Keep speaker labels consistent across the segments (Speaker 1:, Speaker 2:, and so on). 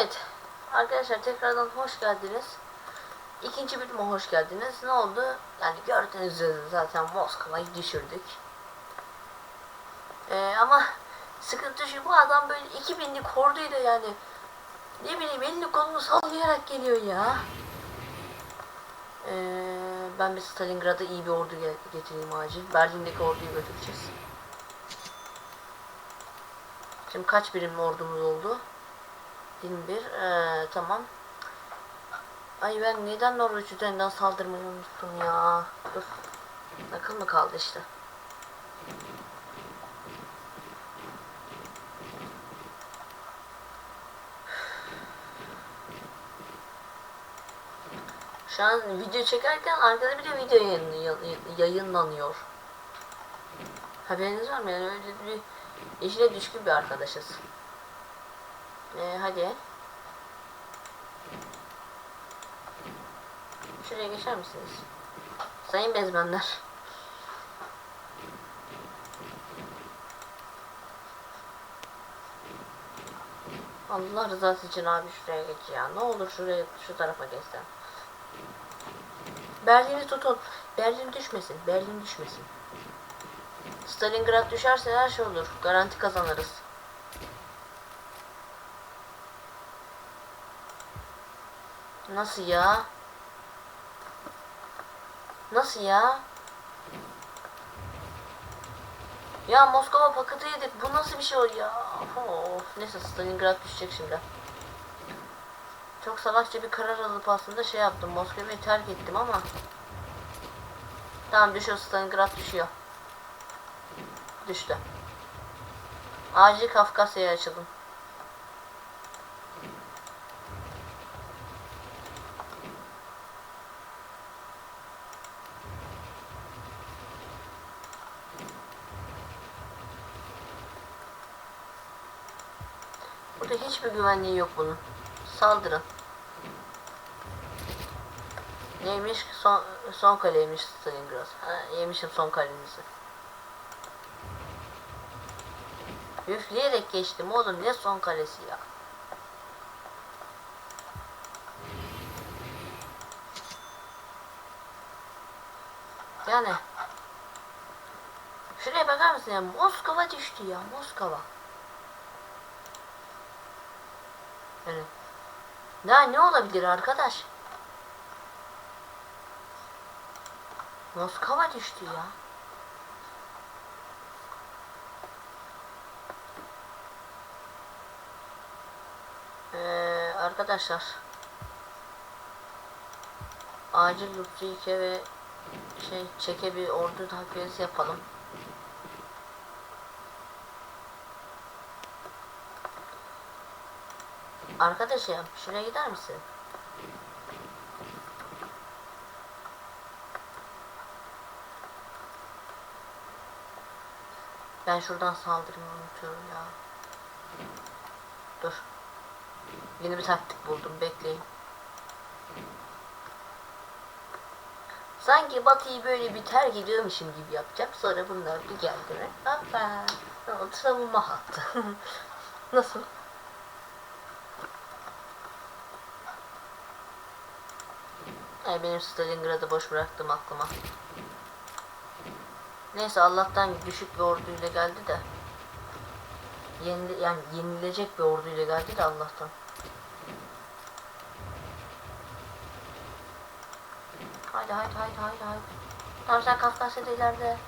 Speaker 1: Evet. Arkadaşlar tekrardan hoş geldiniz. İkinci bölüme hoş geldiniz. Ne oldu? Yani gördüğünüz üzere zaten Moskova'yı düşürdük. Ee, ama sıkıntı şu bu adam böyle 2000'lik orduyla yani ne bileyim elini kolunu sallayarak geliyor ya. Ee, ben bir Stalingrad'a iyi bir ordu ge- getireyim acil. Berlin'deki orduyu götüreceğiz. Şimdi kaç birim ordumuz oldu? 21. Ee, tamam. Ay ben neden Norveç üzerinden saldırmayı unuttum ya. Dur. Akıl mı kaldı işte. Şu an video çekerken arkada bir de video yayın- yayınlanıyor. Haberiniz var mı? Yani öyle bir işine düşkün bir arkadaşız. Ee, hadi. Şuraya geçer misiniz? Sayın bezmenler. Allah rızası için abi şuraya geç ya. Ne olur şuraya şu tarafa geçsen. Berlin'i tutun. Berlin düşmesin. Berlin düşmesin. Stalingrad düşerse her şey olur. Garanti kazanırız. Nasıl ya? Nasıl ya? Ya Moskova paketi yedik. Bu nasıl bir şey o ya? Of, neyse Stalingrad düşecek şimdi. Çok salakça bir karar alıp aslında şey yaptım. Moskova'yı terk ettim ama. Tamam düşüyor Stalingrad düşüyor. Düştü. Acil Kafkasya'ya açılın. Burada hiçbir güvenliği yok bunun. Saldırın. Neymiş? Son, son kaleymiş Stalingrad. Ha, yemişim son kalemizi. Üfleyerek geçtim oğlum ne son kalesi ya. Yani Şuraya bakar mısın ya Moskova düştü ya Moskova. Yani daha ne olabilir arkadaş? Moskova düştü ya. Ee, arkadaşlar acil Lübcike ve şey çeke bir ordu takviyesi yapalım. Arkadaşım şuraya gider misin? Ben şuradan saldırmayı unutuyorum ya. Dur. Yeni bir taktik buldum. Bekleyin. Sanki Batı'yı böyle bir terk ediyormuşum gibi yapacağım. Sonra bunlar bir geldi mi? Hoppa. Ne oldu? Savunma hattı. Nasıl? Ay benim Stalingrad'ı boş bıraktım aklıma. Neyse Allah'tan düşük bir orduyla geldi de. Yenile, yani yenilecek bir orduyla geldi de Allah'tan. Haydi haydi haydi haydi haydi. Tamam sen Kafkasya'da ileride.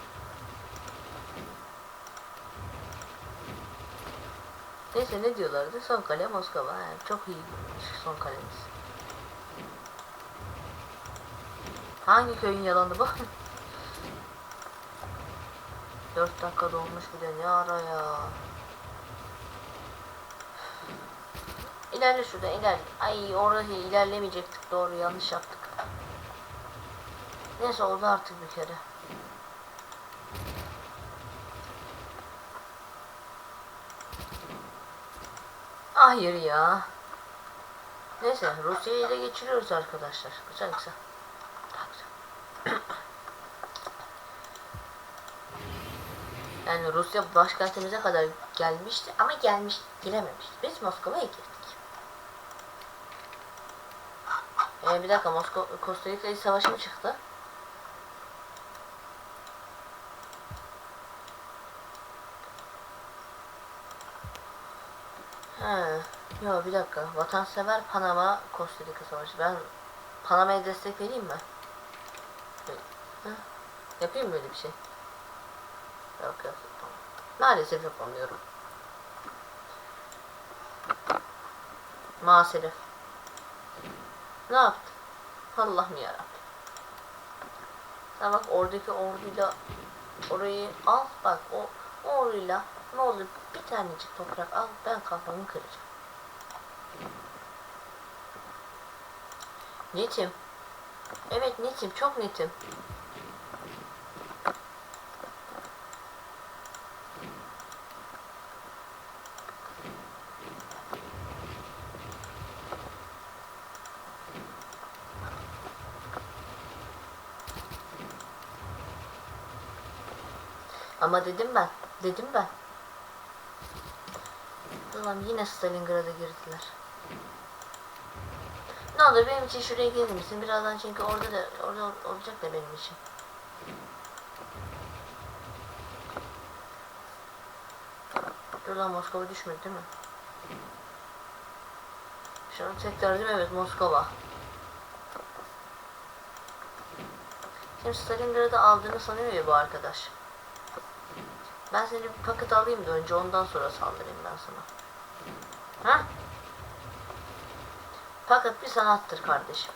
Speaker 1: Neyse ne diyorlardı? Son kale Moskova. Yani çok iyi son kalemiz. Hangi köyün yalanı bu? 4 dakika dolmuş bir de ne ara ya. İlerle şurada ilerle. Ay orada ilerlemeyecektik doğru yanlış yaptık. Neyse oldu artık bir kere. Hayır ya. Neyse Rusya'yı ele geçiriyoruz arkadaşlar. Güzel güzel. Daha güzel. Yani Rusya başkentimize kadar gelmişti ama gelmiş girememişti. Biz Moskova'ya girdik. Ee, bir dakika Moskova Costa Rica savaşı mı çıktı? He. Yo bir dakika. Vatansever Panama Costa Rica savaşı. Ben Panama'ya destek vereyim mi? Hı? Yapayım mı böyle bir şey? Yok yok. Tamam. Maalesef yapamıyorum. Maalesef. Ne yaptı? Allah'ım yarabbim. Sen bak oradaki orduyla orayı al bak o, orduyla ne olur bir tanecik toprak al ben kafamı kıracağım. Netim. Evet netim çok netim. Ama dedim ben. Dedim ben. Ulan yine Stalingrad'a girdiler. Ne olur benim için şuraya gelir misin? Birazdan çünkü orada da orada olacak da benim için. Dur lan Moskova düşmedi değil mi? Şu an tekrar değil mi? Evet Moskova. Şimdi Stalingrad'ı aldığını sanıyor ya bu arkadaş. Ben seni bir paket alayım da önce ondan sonra saldırayım ben sana. Ha? Paket bir sanattır kardeşim.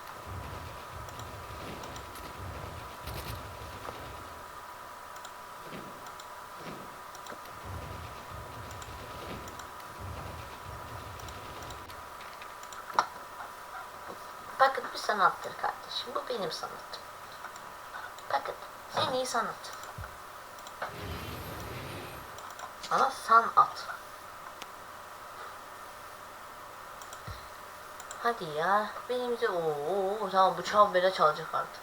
Speaker 1: Paket bir sanattır kardeşim. Bu benim sanatım. Paket en iyi sanat. Ama sanat. Hadi ya. Benim de ooo tamam çal bela çalacak artık.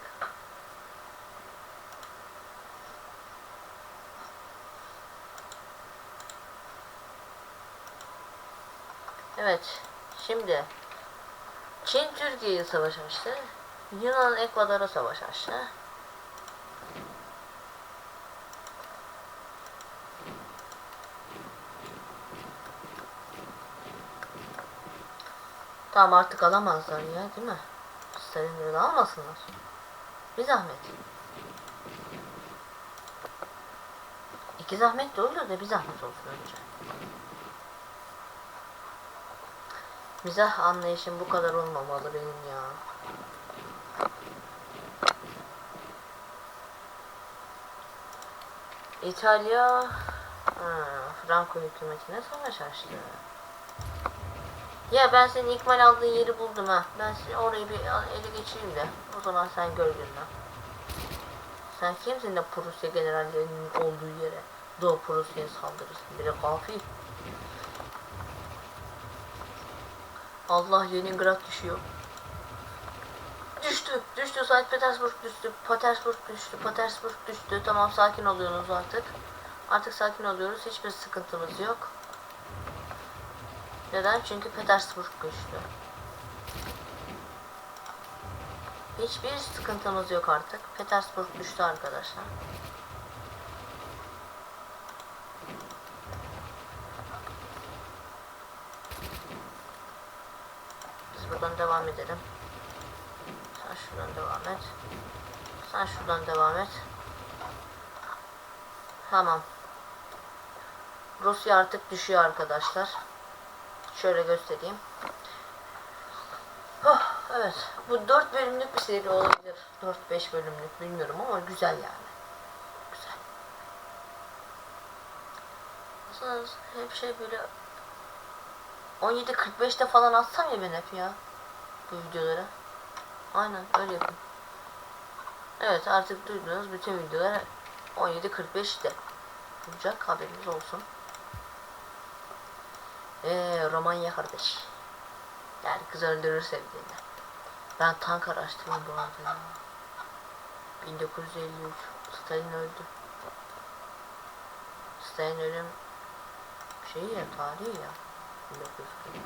Speaker 1: Evet. Şimdi Çin Türkiye'ye savaş açtı. Yunan Ekvador'a savaş açtı. Tamam artık alamazlar ya değil mi? Stalingrad'ı almasınlar. Bir zahmet. İki zahmet de olur da bir zahmet olsun önce. Mizah anlayışım bu kadar olmamalı benim ya. İtalya ha, Franco hükümetine savaş açtı. Ya ben senin ikmal aldığın yeri buldum ha. Ben seni orayı bir ele geçireyim de. O zaman sen gör gününü. Sen kimsin de Prusya generallerinin olduğu yere Doğu Prusya'ya saldırırsın. Bir de kafi. Allah Leningrad düşüyor. Düştü. Düştü. Sankt Petersburg düştü. Petersburg düştü. Petersburg düştü. Tamam sakin oluyorsunuz artık. Artık sakin oluyoruz. Hiçbir sıkıntımız yok. Neden? Çünkü Petersburg güçlü. Hiçbir sıkıntımız yok artık. Petersburg düştü arkadaşlar. Biz buradan devam edelim. Sen şuradan devam et. Sen şuradan devam et. Tamam. Rusya artık düşüyor arkadaşlar. Şöyle göstereyim. Oh, evet. Bu 4 bölümlük bir seri olabilir. 4-5 bölümlük bilmiyorum ama güzel yani. Güzel. Aslında hep şey böyle 17.45'te falan atsam ya ben hep ya. Bu videoları. Aynen öyle yapayım. Evet artık duydunuz bütün videolar 17.45'te olacak haberiniz olsun. Eee Romanya kardeş. Yani kız öldürür sevdiğini. Ben tank araştırıyorum bu arada ya. 1953 Stalin öldü. Stalin ölüm şeyi ya tarihi ya. 1943.